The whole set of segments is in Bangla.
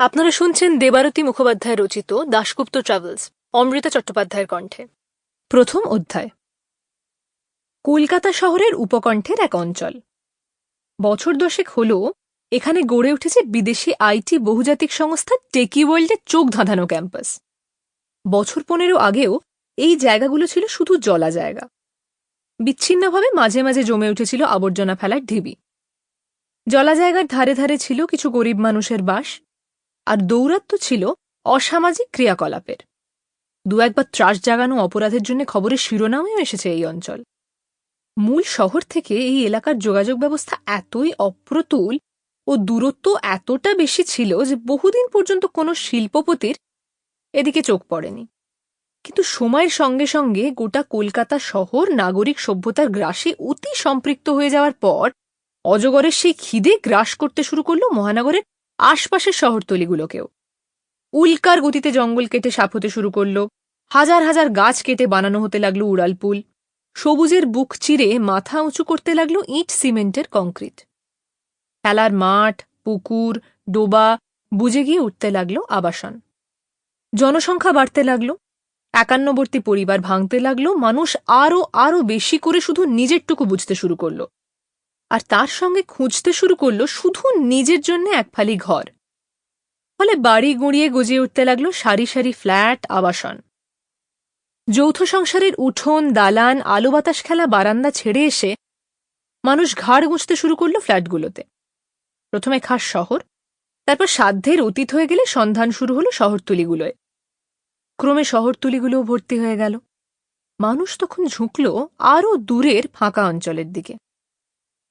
আপনারা শুনছেন দেবারতী মুখোপাধ্যায় রচিত দাশগুপ্ত ট্রাভেলস, অমৃতা চট্টোপাধ্যায়ের কণ্ঠে। প্রথম অধ্যায়। কলকাতা শহরের উপকণ্ঠের এক অঞ্চল। বছর দশেক হল, এখানে গড়ে উঠেছে বিদেশি আইটি বহুজাতিক সংস্থা টেকি ওয়ার্ল্ডের চোখ ধাঁধানো ক্যাম্পাস। বছর পনেরো আগেও এই জায়গাগুলো ছিল শুধু জলা জায়গা। বিচ্ছিন্নভাবে মাঝে মাঝে জমে উঠেছিল আবর্জনা ফেলার ঢিবি। জলা জায়গার ধারে ধারে ছিল কিছু গরিব মানুষের বাস আর দৌরাত্ম্য ছিল অসামাজিক ক্রিয়াকলাপের। দু একবার ত্রাস জাগানো অপরাধের জন্য খবরের শিরোনামেও এসেছে এই অঞ্চল। মূল শহর থেকে এই এলাকার যোগাযোগ ব্যবস্থা এতই অপ্রতুল ও দূরত্ব এতটা বেশি ছিল যে বহুদিন পর্যন্ত কোনো শিল্পপতির এদিকে চোখ পড়েনি। কিন্তু সময়ের সঙ্গে সঙ্গে গোটা কলকাতা শহর নাগরিক সভ্যতার গ্রাসে অতি সম্পৃক্ত হয়ে যাওয়ার পর অজগরের সেই খিদে গ্রাস করতে শুরু করল মহানগরের আশপাশের শহরতলিগুলোকেও। উল্কার গতিতে জঙ্গল কেটে সাপ হতে শুরু করল, হাজার হাজার গাছ কেটে বানানো হতে লাগল উড়ালপুল সবুজের বুক চিরে মাথা উঁচু করতে লাগল ইট, সিমেন্টের কংক্রিট। খেলার মাঠ, পুকুর, ডোবা বুঝে গিয়ে উঠতে লাগল আবাসন। জনসংখ্যা বাড়তে লাগল, একান্নবর্তী পরিবার ভাঙতে লাগল, মানুষ আরও আরও বেশি করে শুধু নিজেরটুকু বুঝতে শুরু করল। আর তার সঙ্গে খুঁজতে শুরু করল শুধু নিজের জন্য এক ফালি ঘর। ফলে বাড়ি গুঁড়িয়ে গজিয়ে উঠতে লাগল সারি সারি ফ্ল্যাট, আবাসন। যৌথ সংসারের উঠোন, দালান, আলো বাতাস খেলা, বারান্দা ছেড়ে এসে মানুষ ঘাড় গুঁজতে শুরু করল ফ্ল্যাটগুলোতে। প্রথমে খাস শহর, তারপর সাধ্যের অতীত হয়ে গেলে সন্ধান শুরু হলো শহরতলিগুলোয়। ক্রমে শহরতলিগুলোও ভর্তি হয়ে গেল। মানুষ তখন ঝুঁকল আরও দূরের ফাঁকা অঞ্চলের দিকে।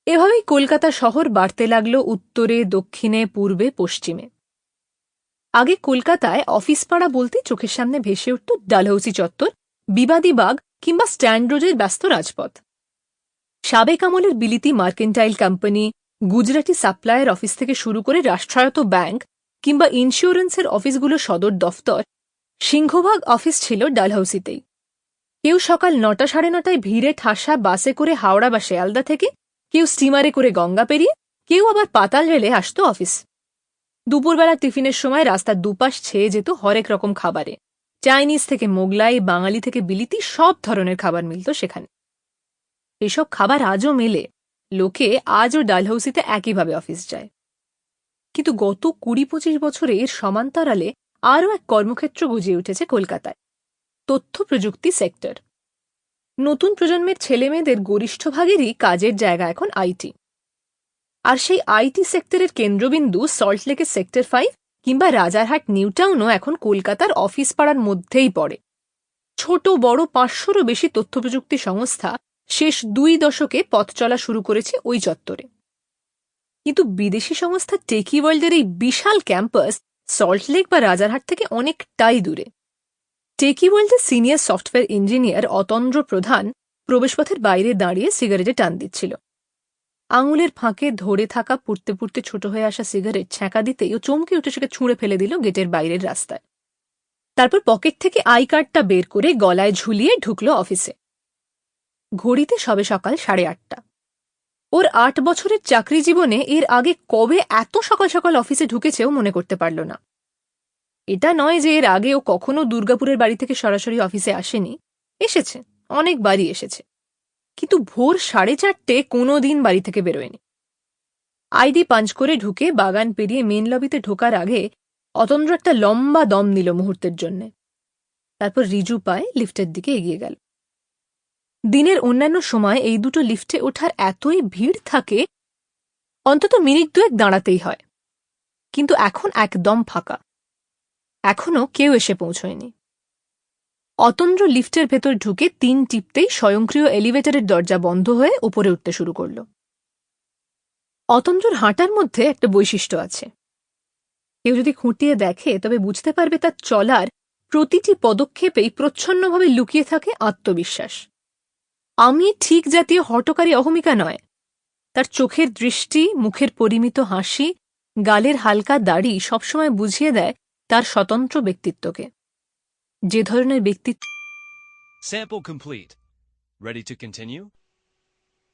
এভাবেই কলকাতা শহর বাড়তে লাগল উত্তরে, দক্ষিণে, পূর্বে, পশ্চিমে। আগে কলকাতায় অফিস পাড়া বলতে চোখের সামনে ভেসে উঠত ডালহৌসি চত্বর, বিবাদী বাগ কিংবা স্ট্যান্ড রোডের ব্যস্ত রাজপথ। সাবেক আমলের বিলিতি mercantile company, Gujarati supplier office থেকে শুরু করে রাষ্ট্রায়ত্ত ব্যাংক কিংবা ইন্স্যুরেন্সের অফিসগুলো সদর দফতর, সিংহভাগ অফিস ছিল ডালহাউসিতেই কেউ সকাল নটা সাড়ে নটায় ভিড়ে ঠাসা বাসে করে হাওড়া বা শেয়ালদা থেকে কেউ স্টিমারে করে গঙ্গা পেরিয়ে, কেউ আবার পাতাল রেলে আসত অফিস দুপুরবেলা টিফিনের সময় রাস্তার দুপাশ ছেয়ে যেত হরেক রকম খাবারে। চাইনিজ থেকে মোগলাই, বাঙালি থেকে বিলিতি সব ধরনের খাবার মিলত সেখানে। এসব খাবার আজও মেলে। লোকে আজও ডালহৌসিতে একইভাবে অফিস যায়। কিন্তু গত কুড়ি পঁচিশ বছরে এর সমান্তরালে আরও এক কর্মক্ষেত্র গজিয়ে উঠেছে কলকাতায়। তথ্য প্রযুক্তি সেক্টর নতুন প্রজন্মের ছেলেমেয়েদের গরিষ্ঠ ভাগেরই কাজের জায়গা এখন আইটি। আর সেই আইটি সেক্টরের কেন্দ্রবিন্দু সল্টলেকের সেক্টর ফাইভ কিংবা রাজারহাট, নিউটাউনও এখন কলকাতার অফিস পাড়ার মধ্যেই পড়ে। ছোট, বড়, পাঁচশোরও বেশি তথ্য প্রযুক্তি সংস্থা শেষ দুই দশকে পথ চলা শুরু করেছে ওই চত্বরে। কিন্তু বিদেশি সংস্থা টেকি ওয়ার্ল্ডের এই বিশাল ক্যাম্পাস সল্টলেক বা রাজারহাট থেকে অনেকটাই দূরে। টেকি ওয়ার্ল্ডের সিনিয়র সফটওয়্যার ইঞ্জিনিয়ার অতন্দ্র প্রধান প্রবেশপথের বাইরে দাঁড়িয়ে সিগারেটে টান দিচ্ছিল। আঙুলের ফাঁকে ধরে থাকা পুড়তে পুড়তে ছোট হয়ে আসা সিগারেট ছ্যাঁকা দিতেই ও চমকে উঠে সেকে ছুঁড়ে ফেলে দিল গেটের বাইরের রাস্তায়। তারপর পকেট থেকে আই কার্ডটা বের করে গলায় ঝুলিয়ে ঢুকল অফিসে। ঘড়িতে সবে সকাল সাড়ে আটটা। ওর আট বছরের চাকরি জীবনে এর আগে কবে এত সকাল সকাল অফিসে ঢুকেছেও মনে করতে পারল না। এটা নয় যে এর আগে ও কখনো দুর্গাপুরের বাড়ি থেকে সরাসরি অফিসে আসেনি। এসেছে, অনেক বাড়ি এসেছে। কিন্তু ভোর সাড়ে চারটে কোনো দিন বাড়ি থেকে বেরোয়নি। আইডি পাঞ্চ করে ঢুকে বাগান পেরিয়ে মেন লবিতে ঢোকার আগে অতন্দ্র একটা লম্বা দম নিল মুহূর্তের জন্যে। তারপর রিজু পায়ে লিফটের দিকে এগিয়ে গেল। দিনের অন্যান্য সময় এই দুটো লিফটে ওঠার এতই ভিড় থাকে, অন্তত মিনিট দুয়েক দাঁড়াতেই হয়। কিন্তু এখন একদম ফাঁকা। এখনও কেউ এসে পৌঁছয়নি। অতন্দ্র লিফটের ভেতর ঢুকে তিন টিপতেই স্বয়ংক্রিয় এলিভেটরের দরজা বন্ধ হয়ে উপরে উঠতে শুরু করল। অতন্দ্রর হাঁটার মধ্যে একটা বৈশিষ্ট্য আছে। কেউ যদি খুঁটিয়ে দেখে, তবে বুঝতে পারবে তার চলার প্রতিটি পদক্ষেপেই প্রচ্ছন্নভাবে লুকিয়ে থাকে আত্মবিশ্বাস। আমি ঠিক জাতীয় হটকারী অহমিকা নয়। তার চোখের দৃষ্টি, মুখের পরিমিত হাসি, গালের হালকা দাড়ি সবসময় বুঝিয়ে দেয় তার স্বতন্ত্র ব্যক্তিত্বকে যে ধরনের ব্যক্তিত্ব Sample complete. Ready to continue?